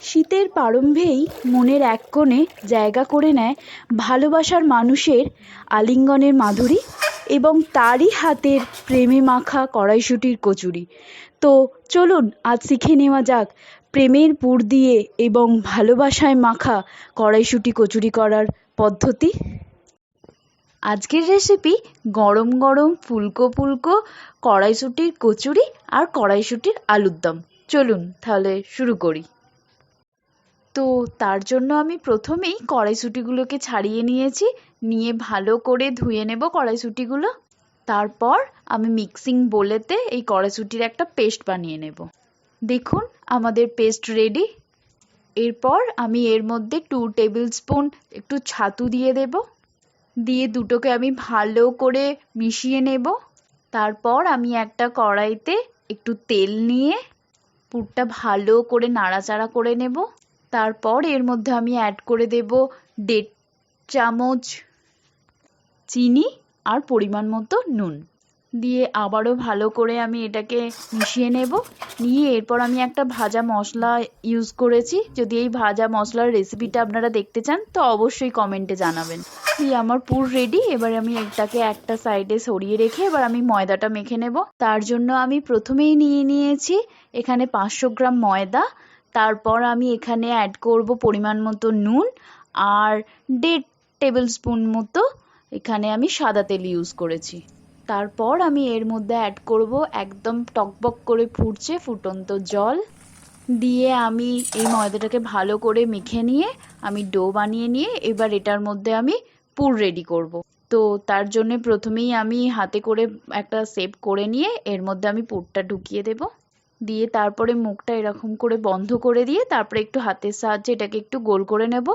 শীতের প্রারম্ভেই মনের এক কোণে জায়গা করে নেয় ভালোবাসার মানুষের আলিঙ্গনের মাধুরী এবং তারই হাতের প্রেমে মাখা কড়াইশুঁটির কচুরি। তো চলুন, আজ শিখে নেওয়া যাক প্রেমের পুর দিয়ে এবং ভালোবাসায় মাখা কড়াইশুঁটি কচুরি করার পদ্ধতি। আজকের রেসিপি গরম গরম ফুলকো ফুলকো কড়াইশুঁটির কচুরি আর কড়াইশুঁটির আলুর দম চলুন, তাহলে শুরু করি। তো তার জন্য আমি প্রথমেই কড়াইশুঁটিগুলোকে ছাড়িয়ে নিয়েছি। নিয়ে ভালো করে ধুয়ে নেব কড়াইশুঁটিগুলো। তারপর আমি মিক্সিং বোলেতে এই কড়াইশুঁটির একটা পেস্ট বানিয়ে নেব। দেখুন, আমাদের পেস্ট রেডি। এরপর আমি এর মধ্যে টু টেবিল স্পুন একটু ছাতু দিয়ে দেব। দিয়ে দুটোকে আমি ভালো করে মিশিয়ে নেব। তারপর আমি একটা কড়াইতে একটু তেল নিয়ে পুরটা ভালো করে নাড়াচাড়া করে নেব। তারপর এর মধ্যে আমি অ্যাড করে দেব দেড় চামচ চিনি আর পরিমাণ মতো নুন। দিয়ে আবারও ভালো করে আমি এটাকে মিশিয়ে নেব। নিয়ে এরপর আমি একটা ভাজা মশলা ইউজ করেছি। যদি এই ভাজা মশলার রেসিপিটা আপনারা দেখতে চান, তো অবশ্যই কমেন্টে জানাবেন। দিয়ে আমার পুর রেডি এবার আমি এটাকে একটা সাইডে সরিয়ে রেখে এবার আমি ময়দাটা মেখে নেব। তার জন্য আমি প্রথমেই নিয়ে নিয়েছি এখানে পাঁচশো গ্রাম ময়দা। তারপর আমি এখানে অ্যাড করব পরিমাণ মতো নুন আর দেড় টেবিল স্পুন মতো এখানে আমি সাদা তেল ইউজ করেছি। তারপর আমি এর মধ্যে অ্যাড করব একদম টকবক করে ফুটছে ফুটন্ত জল। দিয়ে আমি এই ময়দাটাকে ভালো করে মেখে নিয়ে আমি ডো বানিয়ে নিয়ে এবার এটার মধ্যে আমি পুর রেডি করব। তো তার জন্য প্রথমেই আমি হাতে করে একটা সেপ করে নিয়ে এর মধ্যে আমি পুরটা ঢুকিয়ে দেব। দিয়ে তারপরে মুখটা এরকম করে বন্ধ করে দিয়ে তারপরে একটু হাতের সাহায্যে এটাকে একটু গোল করে নেব।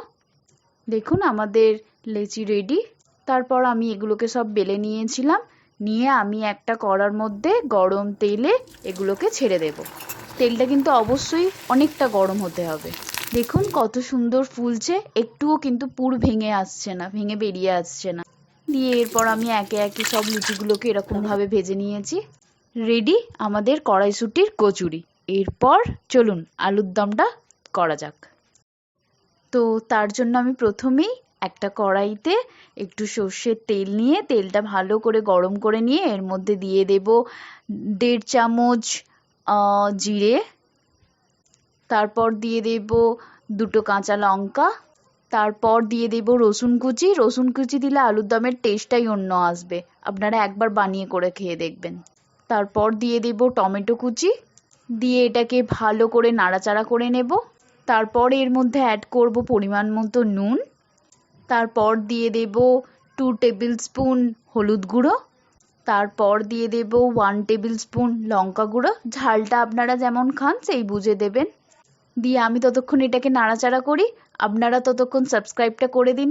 দেখুন আমাদের লেচি রেডি তারপর আমি এগুলোকে সব বেলে নিয়েছিলাম। নিয়ে আমি একটা কড়ার মধ্যে গরম তেলে এগুলোকে ছেড়ে দেব। তেলটা কিন্তু অবশ্যই অনেকটা গরম হতে হবে। দেখুন কত সুন্দর ফুলছে। একটুও কিন্তু পুর ভেঙে আসছে না, ভেঙে বেরিয়ে আসছে না। দিয়ে এরপর আমি একে একে সব লুচিগুলোকে এরকমভাবে ভেজে নিয়েছি। রেডি আমাদের কড়াইশুটির কচুরি। এরপর চলুন, আলুর দমটা করা যাক। তো তার জন্য আমি প্রথমেই একটা কড়াইতে একটু সর্ষের তেল নিয়ে, তেলটা ভালো করে গরম করে নিয়ে, এর মধ্যে দিয়ে দেব দেড় চামচ জিরে। তারপর দিয়ে দেব দুটো কাঁচা লঙ্কা। তারপর দিয়ে দেব রসুন কুচি। রসুন কুচি দিলে আলুর দমের টেস্টটাই অন্য আসবে। আপনারা একবার বানিয়ে করে খেয়ে দেখবেন। তারপর দিয়ে দেব টমেটো কুচি। দিয়ে এটাকে ভালো করে নাড়াচাড়া করে নেব। তারপর এর মধ্যে অ্যাড করব পরিমাণ মতো নুন। তারপর দিয়ে দেব টু টেবিল স্পুন হলুদ গুঁড়ো। তারপর দিয়ে দেব ওয়ান টেবিল স্পুন লঙ্কা গুঁড়ো। ঝালটা আপনারা যেমন খান, সেই বুঝে দেবেন। দিয়ে আমি ততক্ষণ এটাকে নাড়াচাড়া করি। আপনারা ততক্ষণ সাবস্ক্রাইবটা করে দিন।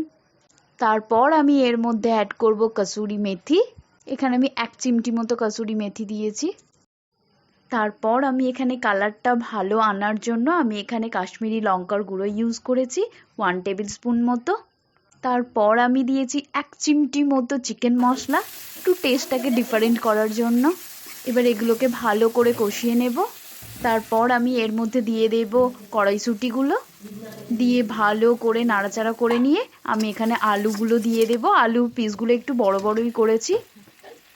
তারপর আমি এর মধ্যে অ্যাড করব কসুরি মেথি। এখানে আমি এক চিমটি মতো কসুরি মেথি দিয়েছি। তারপর আমি এখানে কালারটা ভালো আনার জন্য আমি এখানে কাশ্মীরি লঙ্কার গুঁড়ো ইউজ করেছি ওয়ান টেবিল স্পুন মতো। তারপর আমি দিয়েছি এক চিমটি মতো চিকেন মশলা, একটু টেস্টটাকে ডিফারেন্ট করার জন্য। এবার এগুলোকে ভালো করে কষিয়ে নেব। তারপর আমি এর মধ্যে দিয়ে দেব কড়াইশুঁটিগুলো। দিয়ে ভালো করে নাড়াচাড়া করে নিয়ে আমি এখানে আলুগুলো দিয়ে দেব। আলু পিসগুলো একটু বড় বড়ই করেছি।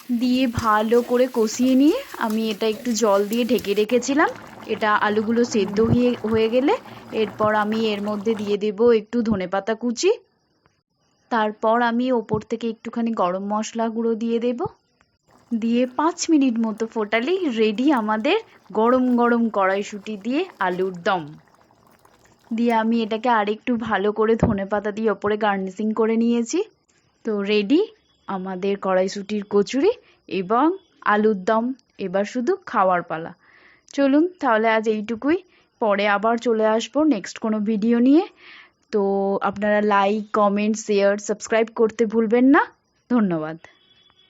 দিয়ে ভালো করে কষিয়ে নিয়ে আমি এটা একটু জল দিয়ে ঢেকে রেখেছিলাম। এটা আলুগুলো সেদ্ধ হয়ে হয়ে গেলে এরপর আমি এর মধ্যে দিয়ে দেব একটু ধনেপাতা কুচি। তারপর আমি ওপর থেকে একটুখানি গরম মশলা গুঁড়ো দিয়ে দেব। দিয়ে পাঁচ মিনিট মতো ফোটালেই রেডি আমাদের গরম গরম কড়াইশুঁটি দিয়ে আলুর দম। দিয়ে আমি এটাকে আরেকটু ভালো করে ধনে পাতা দিয়ে ওপরে গার্নিশিং করে নিয়েছি। তো রেডি আমাদের কড়াইশুটির কচুরি এবং আলুর দম। এবার শুধু খাওয়ার পালা। চলুন তাহলে আজ এইটুকুই। পরে আবার চলে আসব নেক্সট কোনো ভিডিও নিয়ে। তো আপনারা লাইক কমেন্ট শেয়ার সাবস্ক্রাইব করতে ভুলবেন না। ধন্যবাদ।